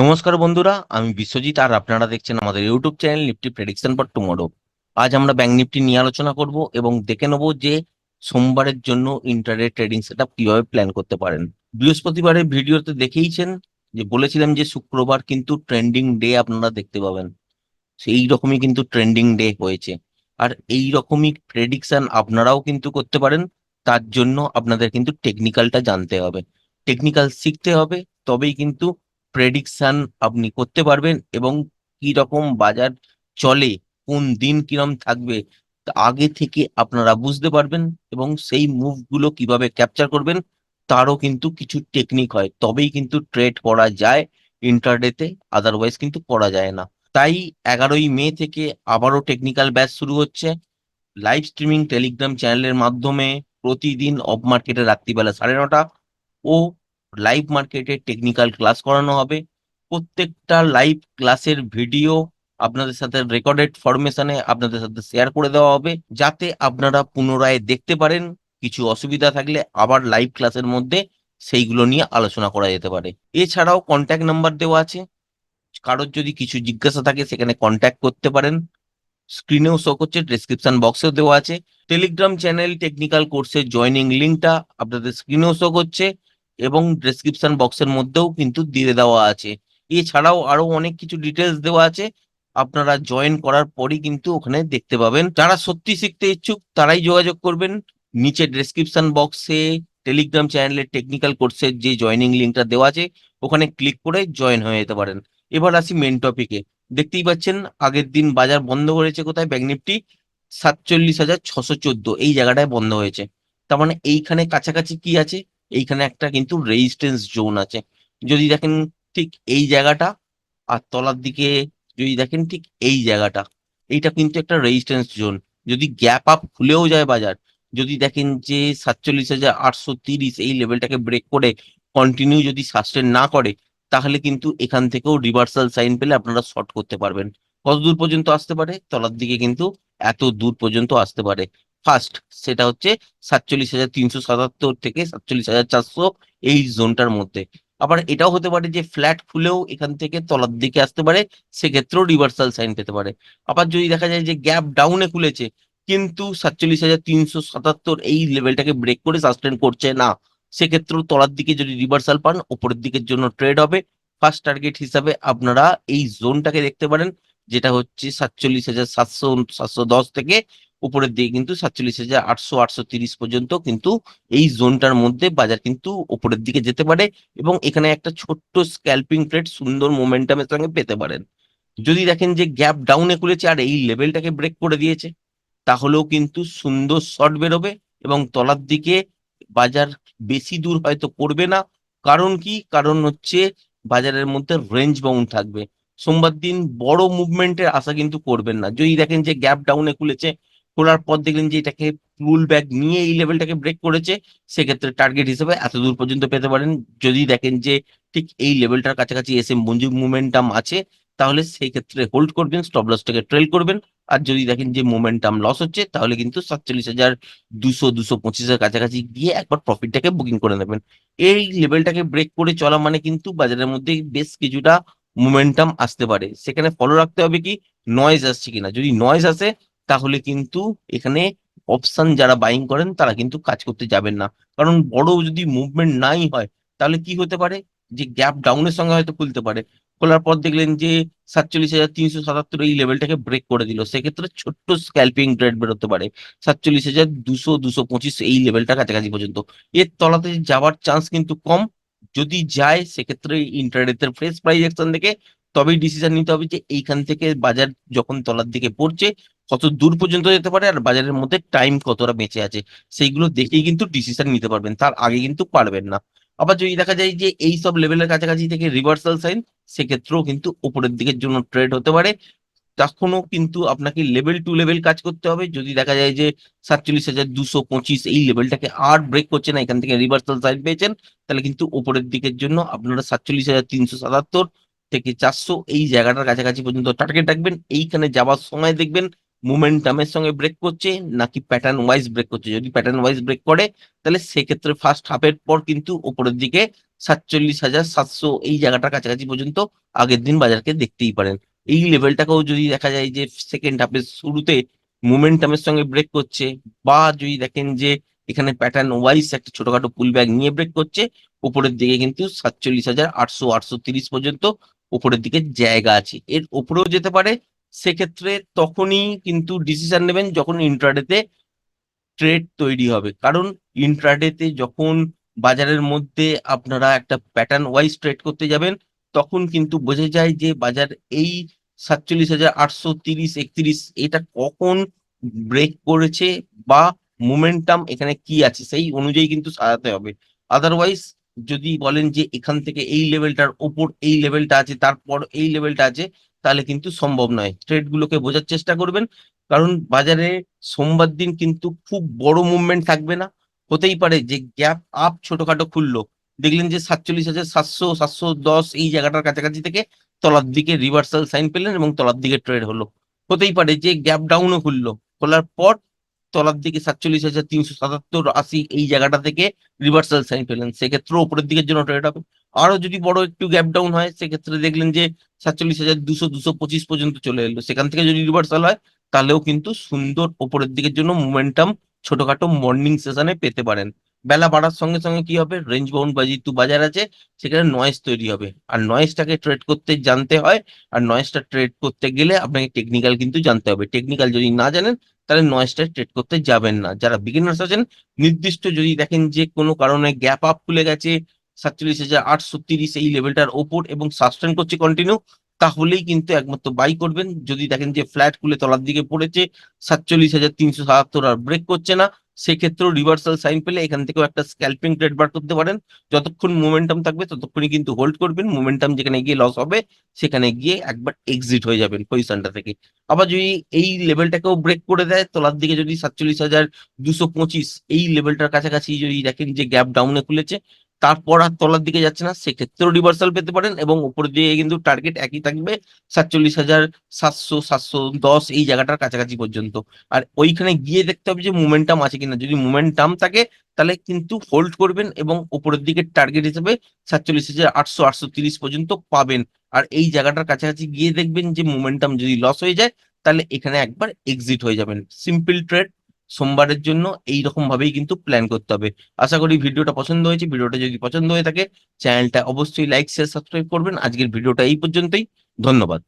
নমস্কার বন্ধুরা, আমি বিশ্বজিৎ আর আপনারা দেখছেন আমাদের YouTube channel Nifty prediction for tomorrow আজ আমরা ব্যাংক নিফটি নিয়ে আলোচনা করব এবং দেখে নেব যে সোমবারের জন্য ইন্টারনেট ট্রেডিং সেটআপ কীভাবে প্ল্যান করতে পারেন। বৃহস্পতিবারের ভিডিওতে দেখেইছেন যে বলেছিলাম যে শুক্রবার কিন্তু ট্রেন্ডিং ডে আপনারা দেখতে পাবেন। সেই রকমই কিন্তু ট্রেন্ডিং ডে হয়েছে। আর এই রকমই প্রেডিকশন আপনারাও কিন্তু করতে পারেন, তার জন্য আপনাদের কিন্তু টেকনিক্যালটা জানতে হবে। টেকনিক্যাল শিখতে হবে, তবেই কিন্তু প্রেডিকশন আপনি করতে পারবেন এবং কি রকম বাজার চলে, কোন দিন কিরম থাকবে আগে থেকে আপনারা বুঝতে পারবেন এবং সেই মুভগুলো কীভাবে ক্যাপচার করবেন, তারও কিন্তু কিছু টেকনিক হয়। তবেই কিন্তু ট্রেড করা যায় ইন্টারডেতে আদারওয়াইজ কিন্তু করা যায় না। তাই এগারোই মে থেকে আবারও টেকনিক্যাল ব্যাচ শুরু হচ্ছে। লাইভ স্ট্রিমিং টেলিগ্রাম চ্যানেলের মাধ্যমে প্রতিদিন অফ মার্কেটে রাত্রিবেলা সাড়ে নটা ও লাইভ মার্কেটে টেকনিক্যাল ক্লাস করানো হবে। প্রত্যেকটা লাইভ ক্লাসের ভিডিও আপনাদের সাথে রেকর্ডেড ফরমেশনে আপনাদের সাথে শেয়ার করে দেওয়া হবে। যাতে আপনারা পুনরায় দেখতে পারেন, কিছু অসুবিধা থাকলে আবার লাইভ ক্লাসের মধ্যে সেইগুলো নিয়ে আলোচনা করা যেতে পারে। এছাড়াও কন্ট্যাক্ট নাম্বার দেওয়া আছে। কারোর যদি কিছু জিজ্ঞাসা থাকে, সেখানে কন্ট্যাক্ট করতে পারেন। স্ক্রিনেও শো করছে ডেসক্রিপশন বক্সেও দেওয়া আছে। টেলিগ্রাম চ্যানেল টেকনিক্যাল কোর্সের জয়নিং লিঙ্কটা আপনাদের স্ক্রিনেও শো করছে। এবং ডেসক্রিপশন বক্সের মধ্যেও কিন্তু দিয়ে দেওয়া আছে। এছাড়াও আরও অনেক কিছু ডিটেলস দেওয়া আছে। আপনারা জয়েন করার পরই কিন্তু ওখানে দেখতে পাবেন। যারা সত্যি শিখতে ইচ্ছুক, তারাই যোগাযোগ করবেন। নিচে ডেসক্রিপশন বক্সে টেলিগ্রাম চ্যানেলের টেকনিক্যাল কোর্সের যে জয়নিং লিঙ্কটা দেওয়া আছে, ওখানে ক্লিক করে জয়েন হয়ে যেতে পারেন। এবার আসি মেন টপিকে দেখতেই পাচ্ছেন, আগের দিন বাজার বন্ধ করেছে কোথায়? ব্যাংক নিফটি সাতচল্লিশ হাজার ছশো চোদ্দ। এই জায়গাটায় বন্ধ হয়েছে। তার মানে এইখানে কাছাকাছি কি আছে? এইখানে একটা কিন্তু রেজিস্ট্যান্স জোন আছে। যদি দেখেন ঠিক এই জায়গাটা আর তলার দিকে যদি দেখেন ঠিক এই জায়গাটা, এইটা কিন্তু একটা রেজিস্ট্যান্স জোন যদি গ্যাপ আপ খুলেও যায় বাজার, যদি দেখেন যে সাতচল্লিশ হাজার আটশো তিরিশ এই লেভেলটাকে ব্রেক করে কন্টিনিউ যদি সাস্টেন না করে, তাহলে কিন্তু এখান থেকেও রিভার্সাল সাইন পেলে আপনারা শর্ট করতে পারবেন। কত দূর পর্যন্ত আসতে পারে? তলার দিকে কিন্তু এত দূর পর্যন্ত আসতে পারে। ফার্স্ট, সেটা হচ্ছে সাতচল্লিশ হাজার তিনশো সাতাত্তর থেকে সাতচল্লিশ হাজার চারশো এই জোনটার মধ্যে। আবার এটাও হতে পারে যে ফ্ল্যাট খুলেও এখান থেকে তলার দিকে আসতে পারে, সেক্ষেত্রেও রিভার্সাল সাইন পেতে পারে। আবার যদি দেখা যায় যে গ্যাপ ডাউনে খুলেছে, কিন্তু সাতচল্লিশ হাজার তিনশো সাতাত্তর এই লেভেলটাকে ব্রেক করে সাস্টেন করছে না, সেক্ষেত্রেও তলার দিকে যদি রিভার্সাল পান, ওপরের দিকের জন্য ট্রেড হবে। ফার্স্ট টার্গেট হিসাবে আপনারা এই জোনটাকে দেখতে পারেন, যেটা হচ্ছে সাতচল্লিশ হাজার সাতশো সাতশো দশ থেকে উপরের দিকে কিন্তু সাতচল্লিশ হাজার আটশো আটশো তিরিশ পর্যন্ত কিন্তু এই জোনটার মধ্যে বাজার কিন্তু উপরের দিকে যেতে পারে এবং এখানে একটা ছোট্ট স্ক্যাল্পিং ট্রেড সুন্দর মোমেন্টামের সঙ্গে পেতে পারেন। যদি দেখেন যে গ্যাপ ডাউনে খুলেছে আর এই লেভেলটাকে ব্রেক করে দিয়েছে, তাহলেও কিন্তু সুন্দর শর্ট বেরোবে এবং তলার দিকে বাজার বেশি দূর হয়তো করবে না। কারণ কি? কারণ হচ্ছে বাজারের মধ্যে রেঞ্জ বাউন্ড থাকবে। সোমবার দিন বড় মুভমেন্টের আশা কিন্তু করবেন না। যদি দেখেন যে গ্যাপ ডাউনে খুলেছে খোলার পর দেখলেন যে এটাকে পুল ব্যাক নিয়ে এই লেভেলটাকে ব্রেক করেছে, সেক্ষেত্রে টার্গেট হিসেবে এত দূর পর্যন্ত পেতে পারেন। যদি দেখেন যে ঠিক এই লেভেলটার কাছাকাছি এসে মঞ্জু মুভমেন্টাম আছে, তাহলে সেই ক্ষেত্রে হোল্ড করবেন স্টপ লসটাকে ট্রেল করবেন। আর যদি দেখেন যে মোমেন্টাম লস হচ্ছে, তাহলে কিন্তু সাতচল্লিশ হাজার দুশো দুশো পঁচিশের কাছাকাছি গিয়ে একবার প্রফিটটাকে বুকিং করে নেবেন। এই লেভেলটাকে ব্রেক করে চলা মানে কিন্তু বাজারের মধ্যে বেশ কিছুটা মোমেন্টাম আসতে পারে। সেখানে ফলো রাখতে হবে কি? নয়েজ আসছে কিনা। যদি নয়েজ আসে তাহলে কিন্তু এখানে অপশন যারা বাইং করেন, তারা কিন্তু কাজ করতে যাবেন না। কারণ বড় যদি মুভমেন্ট নাই হয়, তাহলে কি হতে পারে? যে গ্যাপ ডাউনের সঙ্গে হয়তো খুলতে পারে। খোলার পর দেখলেন যে সাতচল্লিশ হাজার তিনশো সাতাত্তর এই লেভেলটাকে ব্রেক করে দিল। সেক্ষেত্রে ছোট্ট স্ক্যাল্পিং ট্রেড বেরোতে পারে। সাতচল্লিশ হাজার দুশো দুশো পঁচিশ এই লেভেলটা কাছাকাছি পর্যন্ত। এর তলাতে যাওয়ার চান্স কিন্তু কম। যদি যায়, সেক্ষেত্রে ইন্টারনেটের ফ্রেশ প্রাইস অ্যাকশন দেখে তবেই ডিসিশন নিতে হবে যে এইখান থেকে বাজার যখন তলার দিকে পড়ছে কত দূর পর্যন্ত যেতে পারে আর বাজারের মধ্যে টাইম কতটা বেঁচে আছে, সেইগুলো দেখেই কিন্তু ডিসিশন নিতে পারবেন, তার আগে কিন্তু পারবেন না। আবার যদি দেখা যায় যে এই সব লেভেলের কাছাকাছি থেকে রিভার্সাল সাইন সেক্ষেত্রেও কিন্তু উপরের দিকের জন্য ট্রেড হতে পারে। তখনও কিন্তু আপনাকে লেভেল টু লেভেল কাজ করতে হবে। যদি দেখা যায় যে সাতচল্লিশ হাজার দুশো পঁচিশ এই লেভেলটাকে আর ব্রেক করছে না, এখান থেকে রিভার্সাল সাইন পেয়েছেন, তাহলে কিন্তু উপরের দিকের জন্য আপনারা সাতচল্লিশ হাজার তিনশো সাতাত্তর থেকে চারশো এই জায়গাটার কাছাকাছি পর্যন্ত টার্গেট রাখবেন। এইখানে যাওয়ার সময় দেখবেন মোমেন্টামের সঙ্গে ব্রেক করছে, নাকি প্যাটার্ন ওয়াইজ ব্রেক করছে? যদি প্যাটার্ন ওয়াইজ ব্রেক করে, তাহলে সেক্ষেত্রে ফার্স্ট হাফের পর কিন্তু উপরের দিকে সাতচল্লিশ হাজার সাতশো এই জায়গাটার কাছাকাছি পর্যন্ত আগের দিন বাজারকে দেখতেই পারেন। এই লেভেলটাকেও যদি দেখা যায় যে সেকেন্ড হাফের শুরুতে মোমেন্টামের সঙ্গে ব্রেক করছে, বা যদি দেখেন যে এখানে প্যাটার্ন ওয়াইজ একটা ছোটখাটো পুল ব্যাগ নিয়ে ব্রেক করছে, উপরের দিকে কিন্তু সাতচল্লিশ হাজার আটশো আটশো তিরিশ পর্যন্ত উপরের দিকে জায়গা আছে। এর উপরেও যেতে পারে সেক্ষেত্রে তখনই কিন্তু ডিসিশন নেবেন যখন ইন্ট্রাডেতে ট্রেড তৈরি হবে। কারণ ইন্ট্রাডেতে যখন বাজারের মধ্যে আপনারা একটা প্যাটার্ন ওয়াইজ ট্রেড করতে যাবেন, তখন কিন্তু বোঝা যায় যে বাজার এই সাতচল্লিশ হাজার আটশো তিরিশ, একত্রিশ এটা কখন ব্রেক করেছে বা মোমেন্টাম এখানে কি আছে, সেই অনুযায়ী কিন্তু সাজাতে হবে। আদারওয়াইজ যদি বলেন যে এখান থেকে এই লেভেলটার ওপর এই লেভেলটা আছে, তারপর এই লেভেলটা আছে তাহলে কিন্তু সম্ভব নয়। ট্রেড গুলোকে বোঝার চেষ্টা করবেন। কারণ বাজারে সোমবার দিন কিন্তু খুব বড় মুভমেন্ট থাকবে না। হতেই পারে যে গ্যাপ আপ ছোটখাটো খুললো। দেখলেন যে সাতচল্লিশ হাজার সাতশো সাতশো দশ এই জায়গাটার কাছাকাছি থেকে তলার দিকে রিভার্সাল সাইন পেলেন এবং তলার দিকে ট্রেড হলো। হতেই পারে যে গ্যাপ ডাউনও খুললো। খোলার পর তলার দিকে সাতচল্লিশ হাজার তিনশো সাতাত্তর আশি এই জায়গাটা থেকে রিভার্সাল সাইন পেলেন। সেক্ষেত্রে ওপরের দিকের জন্য ট্রেড হবে আরও যদি বড় একটু গ্যাপ ডাউন হয়, সেক্ষেত্রে দেখলেন যে সাতচল্লিশ হাজার দুশো দুশো পঁচিশ পর্যন্ত চলে এলো। সেখান থেকে যদি রিভার্সাল হয়, তাহলেও কিন্তু সুন্দর ওপরের দিকের জন্য মোমেন্টাম ছোটখাটো মর্নিং সেশনে পেতে পারেন। বেলা বাড়ার সঙ্গে সঙ্গে কি হবে? রেঞ্জ বাউন্ড বা যেহেতু বাজার আছে, সেখানে নয়েজ তৈরি হবে। আর নয়েজটাকে ট্রেড করতে জানতে হয়, আর নয়েজটা ট্রেড করতে গেলে আপনাকে টেকনিক্যাল কিন্তু জানতে হবে। টেকনিক্যাল যদি না জানেন, তাহলে নয়েজটা ট্রেড করতে যাবেন না। যারা বিগিনার্স আছেন, নির্দিষ্ট যদি দেখেন যে কোনো কারণে গ্যাপ আপ খুলে গেছে, সাতচল্লিশ হাজার আটশো তিরিশ এই লেভেলটার ওপর এবং সাস্টেন করছে কন্টিনিউ তাহলেই কিন্তু একমাত্র বাই করবেন। যদি দেখেন যে ফ্ল্যাট খুলে তলার দিকে পড়েছে, সাতচল্লিশ হাজার তিনশো সাতাত্তর আর ব্রেক করছে না সেক্ষেত্রেও রিভার্সাল সাইন পেলে এখান থেকেও একটা স্ক্যালপিং ট্রেড বার করতে পারেন। যতক্ষণ মোমেন্টাম থাকবে, ততক্ষণই কিন্তু হোল্ড করবেন। মোমেন্টাম যেখানে গিয়ে লস হবে, সেখানে গিয়ে একবার এক্সিট হয়ে যাবেন পজিশনটা থেকে। আবার যদি এই লেভেলটাকেও ব্রেক করে দেয়, তলার দিকে যদি সাতচল্লিশ হাজার দুশো পঁচিশ, এই লেভেলটার কাছাকাছি যদি দেখেন যে গ্যাপ ডাউনে খুলেছে তারপর আর তলার দিকে যাচ্ছে না, সেক্ষেত্রেও রিভার্সাল পেতে পারেন এবং উপর দিয়ে কিন্তু টার্গেট একই থাকবে সাতচল্লিশ হাজার সাতশো সাতশো দশ এই জায়গাটার কাছাকাছি পর্যন্ত। আর ওইখানে গিয়ে দেখতে হবে যে মোমেন্টাম আছে কিনা। যদি মোমেন্টাম থাকে, তাহলে কিন্তু হোল্ড করবেন এবং উপরের দিকে টার্গেট হিসেবে সাতচল্লিশ হাজার আটশো আটশো তিরিশ পর্যন্ত পাবেন। আর এই জায়গাটার কাছাকাছি গিয়ে দেখবেন যে মোমেন্টাম যদি লস হয়ে যায়, তাহলে এখানে একবার এক্সিট হয়ে যাবেন। সিম্পল ট্রেড সোমবারের জন্য এই রকম ভাবেই কিন্তু প্ল্যান করতে হবে। আশা করি ভিডিওটা পছন্দ হয়েছে। ভিডিওটা যদি পছন্দ হয়ে থাকে চ্যানেলটা অবশ্যই লাইক শেয়ার সাবস্ক্রাইব করবেন। আজকের ভিডিওটা এই পর্যন্তই। ধন্যবাদ।